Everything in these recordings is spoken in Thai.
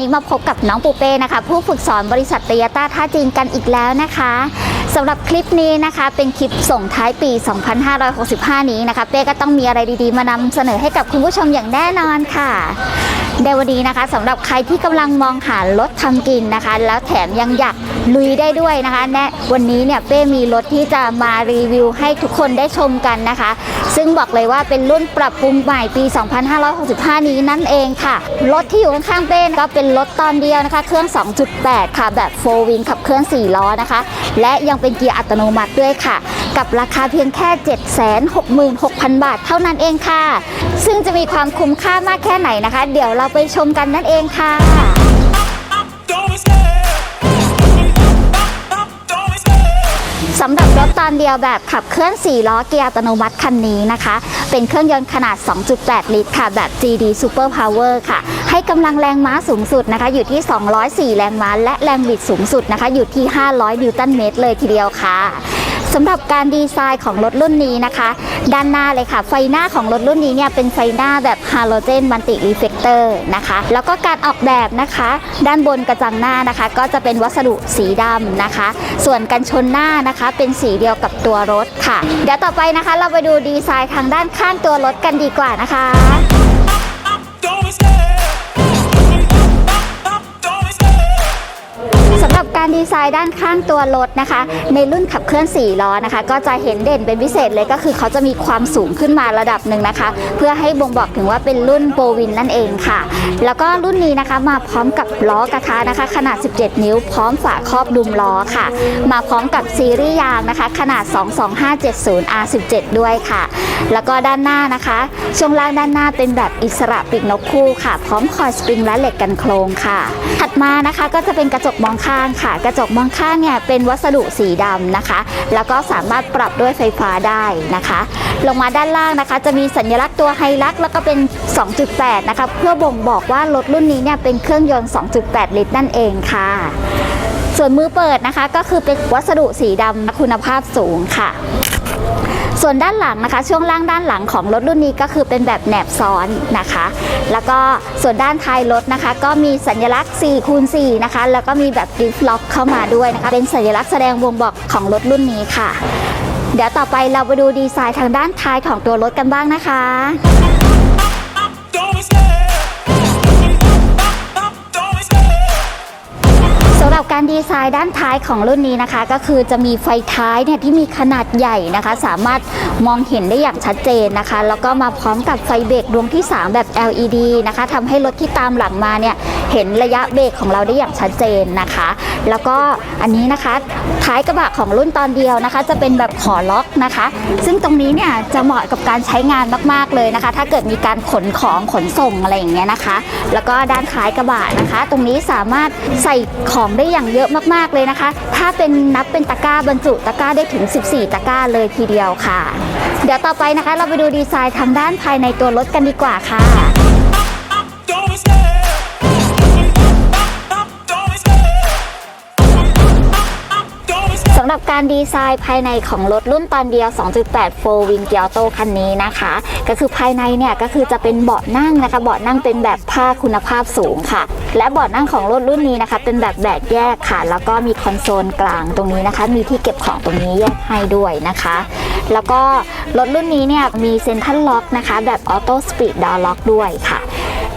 นี้มาพบกับน้องปูเป้นะคะ ผู้ฝึกสอนบริษัทเตยต้าท่าจีนกันอีกแล้วนะคะสำหรับคลิปนี้นะคะเป็นคลิปส่งท้ายปี 2565 นี้นะคะ เป้ก็ต้องมีอะไรดีๆ มานำเสนอให้กับคุณผู้ชมอย่างแน่นอนค่ะ ในวันนี้นะคะสำหรับใครที่กำลังมองหารถทำกินนะคะ แล้วแถมยังอยากลุยได้ด้วยนะคะแนะวันนี้เนี่ยเป้มีรถที่จะมารีวิวให้ทุกคนได้ชมกันนะคะ ซึ่งบอกเลยว่าเป็นรุ่นปรับปรุงใหม่ปี 2565 นี้นั่นเองค่ะ รถที่อยู่ข้างๆเป้ก็เป็นรถตอนเดียวนะคะ เครื่อง 2.8 ค่ะแบบ4 wing ขับเคลื่อน4ล้อนะคะ และยังเป็นเกียร์อัตโนมัติด้วยค่ะ กับราคาเพียงแค่ 766,000 บาทเท่านั้นเองค่ะ ซึ่งจะมีความคุ้มค่ามากแค่ไหนนะคะ เดี๋ยวเราไปชมกันนั่นเองค่ะ สำหรับรถตอนเดียวแบบขับเคลื่อน 4 ล้อเกียร์อัตโนมัติคันนี้นะคะ เป็นเครื่องยนต์ขนาด 2.8 ลิตรค่ะ แบบ GD Super Power ค่ะ ให้กำลังแรงม้าสูงสุดนะคะ อยู่ที่ 204 แรงม้า และแรงบิดสูงสุดนะคะ อยู่ที่ 500 นิวตันเมตรเลยทีเดียวค่ะ สำหรับการดีไซน์ของรถรุ่นนี้นะคะ ด้านหน้าเลยค่ะ ไฟหน้าของรถรุ่นนี้เนี่ยเป็นไฟหน้าแบบฮาโลเจนมัลติรีเฟกเตอร์นะคะแล้วก็การออกแบบนะคะ ด้านบนกระจังหน้านะคะ ก็จะเป็นวัสดุสีดำนะคะ ส่วนกันชนหน้านะคะ เป็นสีเดียวกับตัวรถค่ะ เดี๋ยวต่อไปนะคะ เราไปดูดีไซน์ทางด้านข้างตัวรถกันดีกว่านะคะ การดีไซน์ด้านข้างตัวรถนะคะ ในรุ่นขับเคลื่อน4ล้อนะคะ ก็จะเห็นเด่นเป็นพิเศษเลยก็คือเขาจะมีความสูงขึ้นมาระดับหนึ่งนะคะ เพื่อให้บ่งบอกถึงว่าเป็นรุ่นโปวินนั่นเองค่ะ แล้วก็รุ่นนี้นะคะมาพร้อมกับล้อกระทะนะคะ ขนาด 17 นิ้ว พร้อมฝาครอบดุมล้อค่ะ มาพร้อมกับซีรีส์ยางนะคะ ขนาด 22570 R17 ด้วยค่ะ แล้วก็ด้านหน้านะคะ ช่วงล่างด้านหน้าเป็นแบบอิสระปีกนกคู่ค่ะ พร้อมคอยสปริงและเหล็กกันโครงค่ะ ถัดมานะคะก็จะเป็นกระจกมองข้างค่ะกระจกมองข้างเนี่ยเป็นวัสดุสีดำนะคะ แล้วก็สามารถปรับด้วยไฟฟ้าได้นะคะ ลงมาด้านล่างนะคะ จะมีสัญลักษณ์ตัวไฮลักแล้วก็เป็น 2.8 นะคะ เพื่อบ่งบอกว่ารถรุ่นนี้เนี่ยเป็นเครื่องยนต์ 2.8 ลิตรนั่นเองค่ะ ส่วนมือเปิดนะคะก็คือเป็นวัสดุสีดำคุณภาพสูงค่ะ ส่วนด้านหลังนะคะ ช่วงล่างด้านหลังของรถรุ่นนี้ก็คือเป็นแบบแหนบซ้อนนะคะ แล้วก็ส่วนด้านท้ายรถนะคะ ก็มีสัญลักษณ์4คูณ4นะคะ แล้วก็มีแบบดิฟล็อกเข้ามาด้วยนะคะ เป็นสัญลักษณ์แสดงวงบอกของรถรุ่นนี้ค่ะ เดี๋ยวต่อไปเราไปดูดีไซน์ทางด้านท้ายของตัวรถกันบ้างนะคะ การดีไซน์ด้านท้ายของรุ่นนี้นะคะ ก็คือจะมีไฟท้ายเนี่ยที่มีขนาดใหญ่นะคะ สามารถมองเห็นได้อย่างชัดเจนนะคะ แล้วก็มาพร้อมกับไฟเบรกดวงที่ 3 แบบ LED นะคะทำให้รถที่ตามหลังมาเนี่ยเห็นระยะเบรกของเราได้อย่างชัดเจนนะคะ แล้วก็อันนี้นะคะท้ายกระบะของรุ่นตอนเดียวนะคะ จะเป็นแบบขอล็อกนะคะ ซึ่งตรงนี้เนี่ยจะเหมาะกับการใช้งานมาก ๆเลยนะคะ ถ้าเกิดมีการขนของขนส่งอะไรอย่างเงี้ยนะคะ แล้วก็ด้านท้ายกระบะนะคะ ตรงนี้สามารถใส่ของได้อย่างเยอะมากๆเลยนะคะ ถ้าเป็นนับเป็นตะกร้าบรรจุตะกร้าได้ถึง 14 ตะกร้าเลยทีเดียวค่ะ เดี๋ยวต่อไปนะคะ เราไปดูดีไซน์ทางด้านภายในตัวรถกันดีกว่าค่ะ การดีไซน์ภายในของรถรุ่นตอนเดียว 2.8 4 Wing g i a t o คันนี้นะคะ ก็คือภายในเนี่ยก็คือจะเป็นเบาะนั่งนะคะ เบาะนั่งเป็นแบบผ้าคุณภาพสูงค่ะ และเบาะนั่งของรถรุ่นนี้นะคะ เป็นแบบแบกแยกค่ะ แล้วก็มีคอนโซลกลางตรงนี้นะคะ มีที่เก็บของตรงนี้แยกให้ด้วยนะคะ แล้วก็รถรุ่นนี้เนี่ยมีเซ็นทรัลล็อกนะคะ แบบออโต้สปีดดาวล็อกด้วยค่ะ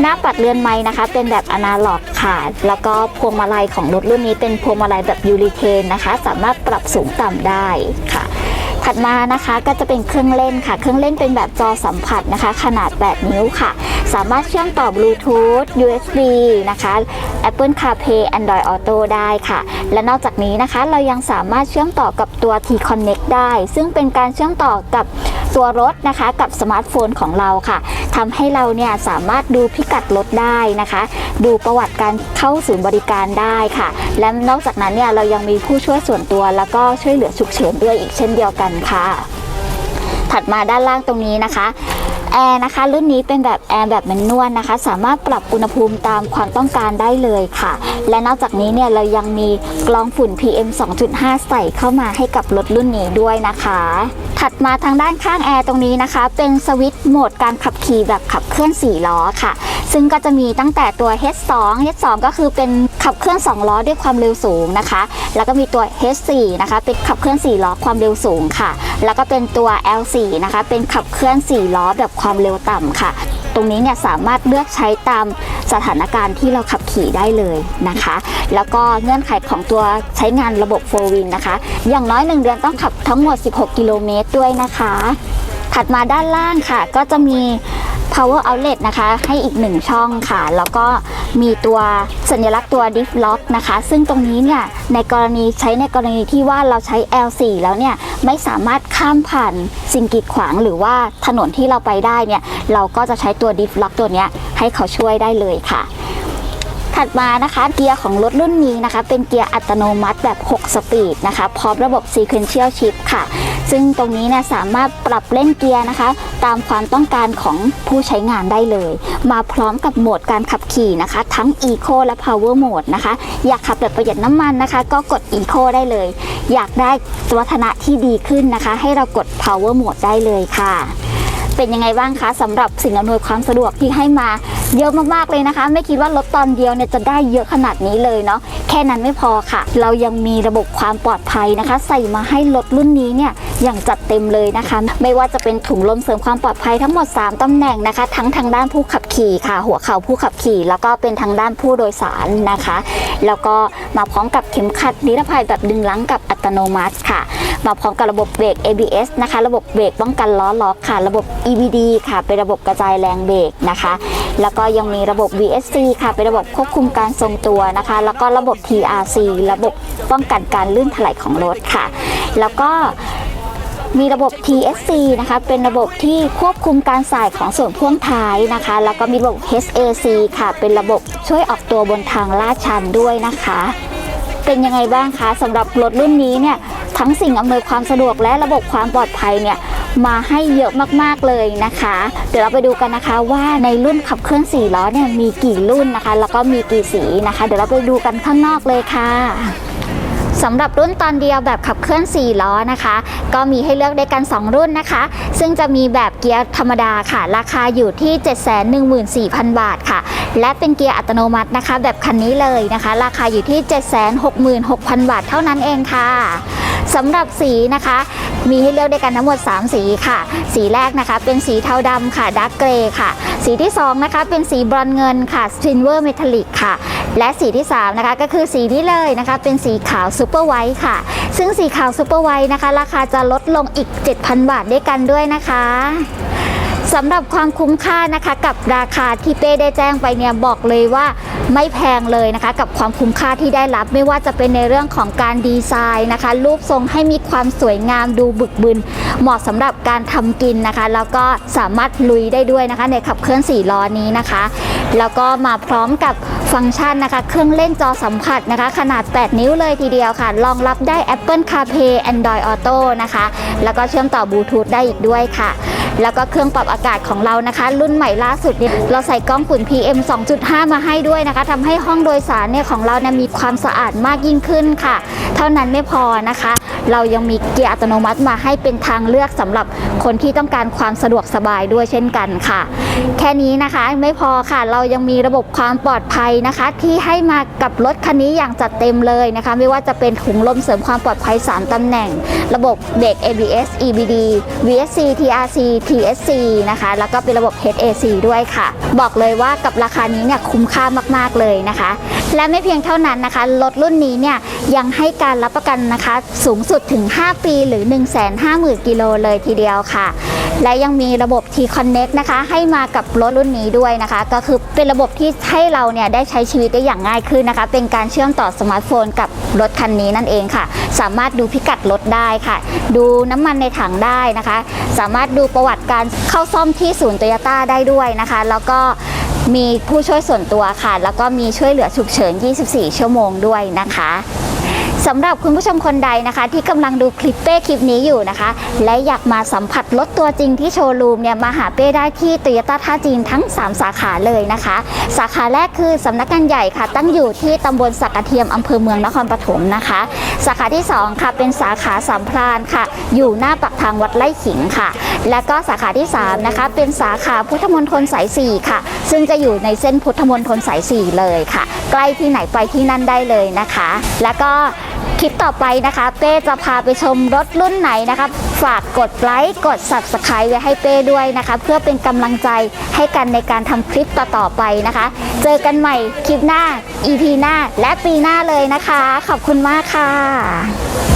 หน้าปัดเรือนไม้นะคะ เป็นแบบอนาล็อกค่ะ แล้วก็พวงมาลัยของรถรุ่นนี้เป็นพวงมาลัยแบบยูริเทนนะคะ สามารถปรับสูงต่ำได้ค่ะ ถัดมานะคะก็จะเป็นเครื่องเล่นค่ะ เครื่องเล่นเป็นแบบจอสัมผัสนะคะ ขนาด 8 นิ้วค่ะ สามารถเชื่อมต่อบลูทูธ USB นะคะ Apple CarPlay Android Auto ได้ค่ะ และนอกจากนี้นะคะเรายังสามารถเชื่อมต่อกับตัว T-Connect ได้ ซึ่งเป็นการเชื่อมต่อกับตัวรถนะคะกับสมาร์ทโฟนของเราค่ะทำให้เราเนี่ยสามารถดูพิกัดรถได้นะคะ ดูประวัติการเข้าศูนย์บริการได้ค่ะ และนอกจากนั้นเนี่ยเรายังมีผู้ช่วยส่วนตัว แล้วก็ช่วยเหลือฉุกเฉินด้วยอีกเช่นเดียวกันค่ะ ถัดมาด้านล่างตรงนี้นะคะแอร์นะคะรุ่นนี้เป็นแบบแอร์แบบมันนวลนะคะ สามารถปรับอุณหภูมิตามความต้องการได้เลยค่ะ และนอกจากนี้เนี่ยเรายังมีกรองฝุ่น PM 2.5 ใส่เข้ามาให้กับรถรุ่นนี้ด้วยนะคะ ถัดมาทางด้านข้างแอร์ตรงนี้นะคะ เป็นสวิตช์โหมดการขับขี่แบบขับเคลื่อน4ล้อค่ะ ซึ่งก็จะมีตั้งแต่ตัว H2 H2 ก็คือเป็นขับเคลื่อน 2 ล้อด้วยความเร็วสูงนะคะ แล้วก็มีตัว H4 นะคะ เป็นขับเคลื่อน 4 ล้อความเร็วสูงค่ะ แล้วก็เป็นตัว L4 นะคะ เป็นขับเคลื่อน 4 ล้อแบบความเร็วต่ำค่ะ ตรงนี้เนี่ยสามารถเลือกใช้ตามสถานการณ์ที่เราขับขี่ได้เลยนะคะ แล้วก็เงื่อนไขของตัวใช้งานระบบโฟวินนะคะ อย่างน้อย 1 เดือนต้องขับทั้งหมด 16 กิโลเมตรด้วยนะคะ ถัดมาด้านล่างค่ะ ก็จะมี power outlet นะคะ ให้อีกหนึ่งช่องค่ะ แล้วก็มีตัวสัญลักษณ์ตัว diff lock นะคะ ซึ่งตรงนี้เนี่ยในกรณีใช้ในกรณีที่ว่าเราใช้ L4 แล้วเนี่ยไม่สามารถข้ามผ่านสิ่งกีดขวางหรือว่าถนนที่เราไปได้เนี่ยเราก็จะใช้ตัว diff lock ตัวเนี้ยให้เขาช่วยได้เลยค่ะ ถัดมานะคะเกียร์ของรถรุ่นนี้นะคะ เป็นเกียร์อัตโนมัติแบบ 6 สปีดนะคะ พร้อมระบบ Sequential Shift ค่ะ ซึ่งตรงนี้เนี่ยสามารถปรับเล่นเกียร์นะคะ ตามความต้องการของผู้ใช้งานได้เลย มาพร้อมกับโหมดการขับขี่นะคะ ทั้ง Eco และ Power Mode นะคะ อยากขับแบบประหยัดน้ำมันนะคะ ก็กด Eco ได้เลย อยากได้สมรรถนะที่ดีขึ้นนะคะ ให้เรากด Power Mode ได้เลยค่ะ เป็นยังไงบ้างคะสำหรับสิ่งอำนวยความสะดวกที่ให้มาเยอะมากๆเลยนะคะ ไม่คิดว่ารถตอนเดียวเนี่ยจะได้เยอะขนาดนี้เลยเนาะแค่นั้นไม่พอค่ะ เรายังมีระบบความปลอดภัยนะคะ ใส่มาให้รถรุ่นนี้เนี่ยอย่างจัดเต็มเลยนะคะ ไม่ว่าจะเป็นถุงลมเสริมความปลอดภัยทั้งหมด 3ตำแหน่งนะคะ ทั้งทางด้านผู้ขับขี่ค่ะ หัวเข่าผู้ขับขี่ แล้วก็เป็นทางด้านผู้โดยสารนะคะ แล้วก็มาพร้อมกับเข็มขัดนิรภัยแบบดึงลังกับอัตโนมัติค่ะ มาพร้อมกับระบบเบรก ABS นะคะ ระบบเบรกป้องกันล้อล็อกค่ะ ระบบ EBD ค่ะ เป็นระบบกระจายแรงเบรกนะคะ แล้วก็ยังมีระบบ VSC ค่ะ เป็นระบบควบคุมการทรงตัวนะคะ แล้วก็ระบบ TRC ระบบป้องกันการลื่นถลายของรถค่ะ แล้วก็มีระบบ TSC นะคะ เป็นระบบที่ควบคุมการสายของส่วนพ่วงท้ายนะคะ แล้วก็มีระบบ HAC ค่ะ เป็นระบบช่วยออกตัวบนทางลาดชันด้วยนะคะ เป็นยังไงบ้างคะสำหรับรถรุ่นนี้เนี่ย ทั้งสิ่งอำนวยความสะดวกและระบบความปลอดภัยเนี่ยมาให้เยอะมากๆเลยนะคะ เดี๋ยวเราไปดูกันนะคะว่าในรุ่นขับเคลื่อน4ล้อเนี่ยมีกี่รุ่นนะคะ แล้วก็มีกี่สีนะคะ เดี๋ยวเราไปดูกันข้างนอกเลยค่ะสำหรับรุ่นตอนเดียวแบบขับเคลื่อน 4 ล้อนะคะ ก็มีให้เลือกได้กัน 2 รุ่นนะคะ ซึ่งจะมีแบบเกียร์ธรรมดาค่ะ ราคาอยู่ที่ 714,000 บาทค่ะ และเป็นเกียร์อัตโนมัตินะคะ แบบคันนี้เลยนะคะ ราคาอยู่ที่ 766,000 บาทเท่านั้นเองค่ะ สำหรับสีนะคะ มีให้เลือกได้กันทั้งหมด 3 สีค่ะ สีแรกนะคะเป็นสีเทาดำค่ะดักเกรย์ค่ะ สีที่ 2 นะคะ เป็นสีบรอนเงินค่ะซินเวอร์เมทัลลิกค่ะ และสีที่ 3 นะคะ ก็คือสีนี้เลยนะคะ เป็นสีขาวซูเปอร์ไวท์ค่ะ ซึ่งสีขาวซูเปอร์ไวท์นะคะ ราคาจะลดลงอีก 7,000 บาทด้วยกันด้วยนะคะ สำหรับความคุ้มค่านะคะกับราคาที่เป้ได้แจ้งไปเนี่ยบอกเลยว่าไม่แพงเลยนะคะ กับความคุ้มค่าที่ได้รับ ไม่ว่าจะเป็นในเรื่องของการดีไซน์นะคะ รูปทรงให้มีความสวยงามดูบึกบึน เหมาะสำหรับการทำกินนะคะ แล้วก็สามารถลุยได้ด้วยนะคะ ในขับเคลื่อน4ล้อนี้นะคะ แล้วก็มาพร้อมกับฟังก์ชันนะคะ เครื่องเล่นจอสัมผัสนะคะ ขนาด 8 นิ้วเลยทีเดียวค่ะรองรับได้ Apple CarPlay Android Auto นะคะ แล้วก็เชื่อมต่อบลูทูธได้อีกด้วยค่ะ แล้วก็เครื่องปรับอากาศากาศของเรานะคะ รุ่นใหม่ล่าสุดเนี่ยเราใส่กล้องฝุ่น PM 2.5 มาให้ด้วยนะคะทำให้ห้องโดยสารเนี่ยของเราเนี่ยมีความสะอาดมากยิ่งขึ้นค่ะ เท่านั้นไม่พอนะคะ เรายังมีเกียร์อัตโนมัติมาให้เป็นทางเลือกสำหรับคนที่ต้องการความสะดวกสบายด้วยเช่นกันค่ะ แค่นี้นะคะไม่พอค่ะเรายังมีระบบความปลอดภัยนะคะ ที่ให้มากับรถคันนี้อย่างจัดเต็มเลยนะคะ ไม่ว่าจะเป็นถุงลมเสริมความปลอดภัย 3ตำแหน่ง ระบบเบรก ABS EBD VSC TRC TSC นะคะแล้วก็เป็นระบบ HAC ด้วยค่ะ บอกเลยว่ากับราคานี้เนี่ยคุ้มค่ามากๆเลยนะคะ และไม่เพียงเท่านั้นนะคะ รถรุ่นนี้เนี่ยยังให้การรับประกันนะคะ สูงสุดถึง 5 ปีหรือ 150,000 กิโลเลยทีเดียวค่ะ และยังมีระบบ T-Connect นะคะ ให้มากับรถรุ่นนี้ด้วยนะคะ ก็คือเป็นระบบที่ให้เราเนี่ยได้ใช้ชีวิตได้อย่างง่ายขึ้นนะคะ เป็นการเชื่อมต่อสมาร์ทโฟนกับรถคันนี้นั่นเองค่ะ สามารถดูพิกัดรถได้ค่ะ ดูน้ำมันในถังได้นะคะ สามารถดูประวัติการเข้าซ่ออมที่ศูนย์โตโยต้าได้ด้วยนะคะ แล้วก็มีผู้ช่วยส่วนตัวค่ะ แล้วก็มีช่วยเหลือฉุกเฉิน 24 ชั่วโมงด้วยนะคะ สำหรับคุณผู้ชมคนใดนะคะ ที่กำลังดูคลิปเป้คลิปนี้อยู่นะคะ และอยากมาสัมผัสรถตัวจริงที่โชว์รูมเนี่ยมาหาเป้ได้ที่โตโยต้าท่าจีนทั้ง 3 สาขาเลยนะคะ สาขาแรกคือสำนักงานใหญ่ค่ะ ตั้งอยู่ที่ตำบลสักกระเทียมอำเภอเมืองนครปฐมนะคะ สาขาที่ 2 ค่ะ เป็นสาขาสามพรานค่ะ อยู่หน้าปักทางวัดไร่ขิงค่ะ และก็สาขาที่ 3 นะคะ เป็นสาขาพุทธมณฑลสาย4ค่ะ ซึ่งจะอยู่ในเส้นพุทธมณฑลสาย4เลยค่ะ ใกล้ที่ไหนไปที่นั่นได้เลยนะคะ แล้วก็ คลิปต่อไปนะคะ เป้จะพาไปชมรถรุ่นไหนนะคะ ฝากกดไลค์กด Subscribe ไว้ให้เป้ด้วยนะคะ เพื่อเป็นกำลังใจให้กันในการทำคลิปต่อๆไปนะคะ เจอกันใหม่คลิปหน้า EP หน้าและปีหน้าเลยนะคะ ขอบคุณมากค่ะ